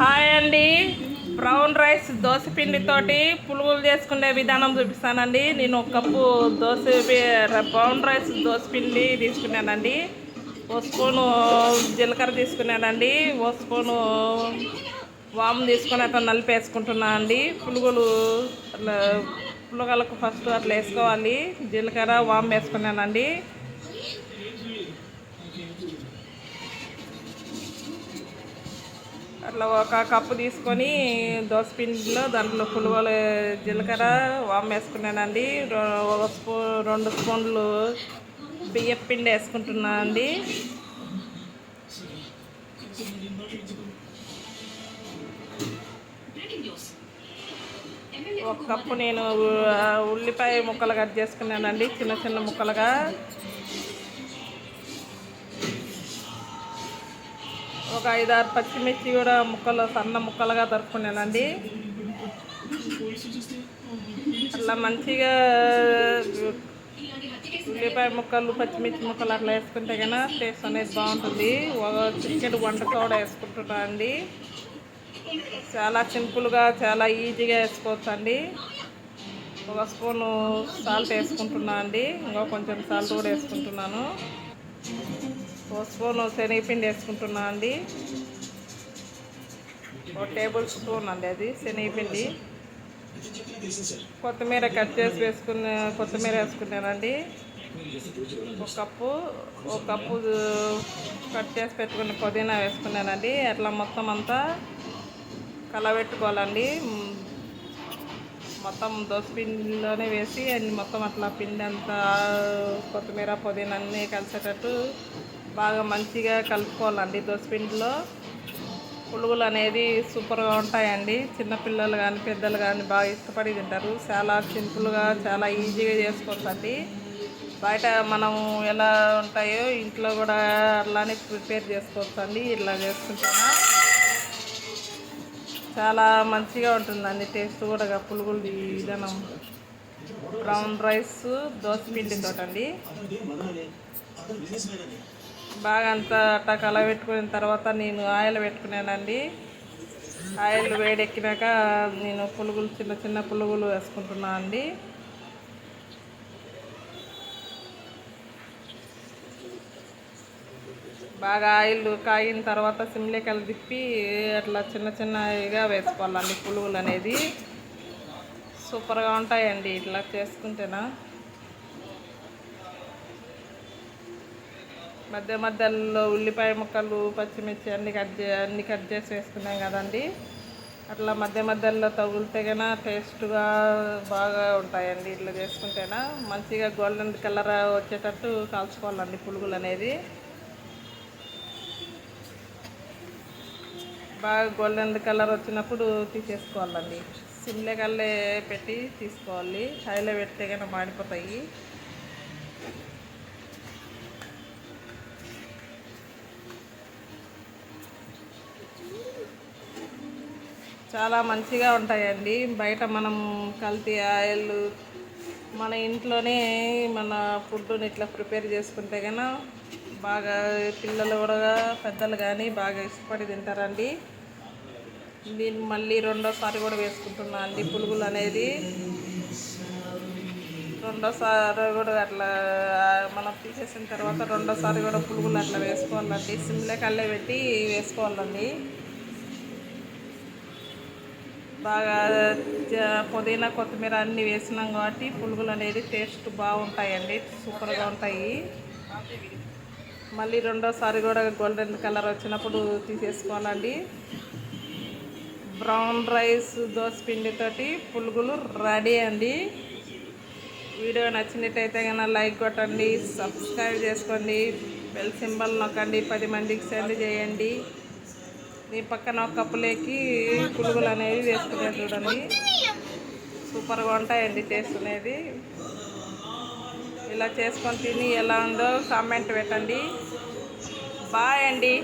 Hi అండి. Brown rice dosa పిండితోటి పులుగులు చేసుకునే విధానం చూపిస్తానండి. నేను ఒక cup dosa brown rice dosa పిండి తీసుకున్నానండి. ఓ స్పూను జీలకర్ర తీసుకున్నానండి. ఓ స్పూను వాము తీసుకొని అట్లా నలిపేసుకుంటున్నా అండి. పులుగులు అట్లా పులగలకు ఫస్ట్ అట్లా వేసుకోవాలి. జీలకర్ర వాము వేసుకున్నానండి. అట్లా ఒక కప్పు తీసుకొని దోశ పిండిలో దాంట్లో పులువలు జీలకర్ర వామ్ వేసుకున్నానండి ఒక స్పూ రెండు స్పూన్లు బియ్యం పిండి వేసుకుంటున్నాను అండి ఒక కప్పు నేను ఉల్లిపాయ ముక్కలు కట్ చేసుకున్నానండి చిన్న చిన్న ముక్కలుగా. ఒక ఐదారు పచ్చిమిర్చి కూడా ముక్కలు సన్న ముక్కలుగా తరుక్కున్నానండి. అట్లా మంచిగా ఉల్లిపాయ ముక్కలు పచ్చిమిర్చి ముక్కలు అట్లా వేసుకుంటే కన్నా టేస్ట్ అనేది బాగుంటుంది. ఒక చికెన్ వంట కూడా వేసుకుంటున్నా అండి. చాలా సింపుల్గా చాలా ఈజీగా వేసుకోవచ్చు అండి ఒక స్పూను సాల్ట్ వేసుకుంటున్నా అండి. ఇంకా కొంచెం సాల్ట్ కూడా వేసుకుంటున్నాను. స్పూన్ శనగపిండి వేసుకుంటున్నా అండి. ఒక టేబుల్ స్పూన్ అండి అది శనగపిండి. కొత్తిమీర కట్ చేసి వేసుకున్న కొత్తిమీర వేసుకున్నానండి. ఒక కప్పు ఒక కప్పు కట్ చేసి పెట్టుకున్న పుదీనా వేసుకున్నానండి. అట్లా మొత్తం అంతా కలబెట్టుకోవాలండి. మొత్తం దోశ పిండిలోనే వేసి అన్ని మొత్తం అట్లా పిండి అంతా కొత్తిమీర పుదీనా అన్నీ కలిసేటట్టు బాగా మంచిగా కలుపుకోవాలండి దోశపిండిలో పులుగులు అనేది సూపర్గా ఉంటాయండి. చిన్నపిల్లలు కానీ పెద్దలు కానీ బాగా ఇష్టపడి తింటారు. చాలా సింపుల్గా చాలా ఈజీగా చేసుకోవచ్చండి. బయట మనము ఎలా ఉంటాయో ఇంట్లో కూడా అలానే ప్రిపేర్ చేసుకోవచ్చండి. ఇలా చేసుకుంటాము చాలా మంచిగా ఉంటుందండి. టేస్ట్ కూడా పులుగులు ఈ విధానం బ్రౌన్ రైస్ దోశ పిండితో అండి బాగా అంతా అట్టా కలబెట్టుకున్న తర్వాత నేను ఆయిల్ పెట్టుకున్నానండి. ఆయిల్ వేడెక్కినాక నేను పులుగులు చిన్న చిన్న పులుగులు వేసుకుంటున్నాను అండి. బాగా ఆయిల్ కాగిన తర్వాత సిమ్లేకలు తిప్పి అట్లా చిన్న చిన్నగా వేసుకోవాలండి పులుగులు అనేది. సూపర్గా ఉంటాయండి ఇట్లా చేసుకుంటేనా. మధ్య మధ్యలో ఉల్లిపాయ ముక్కలు పచ్చిమిర్చి అన్ని కట్ చే అన్ని కట్ చేసి వేసుకున్నాం కదండి. అట్లా మధ్య మధ్యలో తగులితే కన్నా టేస్ట్గా బాగా ఉంటాయండి ఇట్లా చేసుకుంటేనా. మంచిగా గోల్డెన్ కలర్ వచ్చేటట్టు కాల్చుకోవాలండి పులుగులు అనేది. బాగా గోల్డెన్ కలర్ వచ్చినప్పుడు తీసేసుకోవాలండి. సిమ్లే కల్లే పెట్టి తీసుకోవాలి. హైలో పెడితే కన్నా మాడిపోతాయి. చాలా మంచిగా ఉంటాయండి. బయట మనం కల్తీ ఆయిల్ మన ఇంట్లోనే మన ఫుడ్ని ఇట్లా ప్రిపేర్ చేసుకుంటే కన్నా బాగా పిల్లలు కూడా పెద్దలు కానీ బాగా ఇష్టపడి తింటారండి. దీన్ని మళ్ళీ రెండోసారి కూడా వేసుకుంటున్నా అండి. పులుగులు అనేది రెండోసారి కూడా అట్లా మనం తీసేసిన తర్వాత రెండోసారి కూడా పులుగులు అట్లా వేసుకోవాలండి. సిమ్లే కళ్ళే పెట్టి వేసుకోవాలండి. బాగా జ- పుదీనా కొత్తిమీర అన్నీ వేసినాం కాబట్టి పులుగులు అనేది టేస్ట్ బాగుంటాయండి సూపర్గా ఉంటాయి. మళ్ళీ రెండోసారి కూడా గోల్డెన్ కలర్ వచ్చినప్పుడు తీసేసుకోవాలండి. బ్రౌన్ రైస్ దోశ పిండితోటి పులుగులు రెడీ అండి. వీడియో నచ్చినట్టయితే కన్నా లైక్ కొట్టండి సబ్స్క్రైబ్ చేసుకోండి బెల్ సింబల్ నొక్కండి పది మందికి సెండ్ చేయండి. దీని పక్కన ఒక కప్పులేకి పులుగులు అనేవి వేసుకునే చూడండి. సూపర్గా ఉంటాయండి టేస్ట్ ఇలా చేసుకొని తిని ఎలా ఉందో కామెంట్ పెట్టండి. బాయ్ అండి.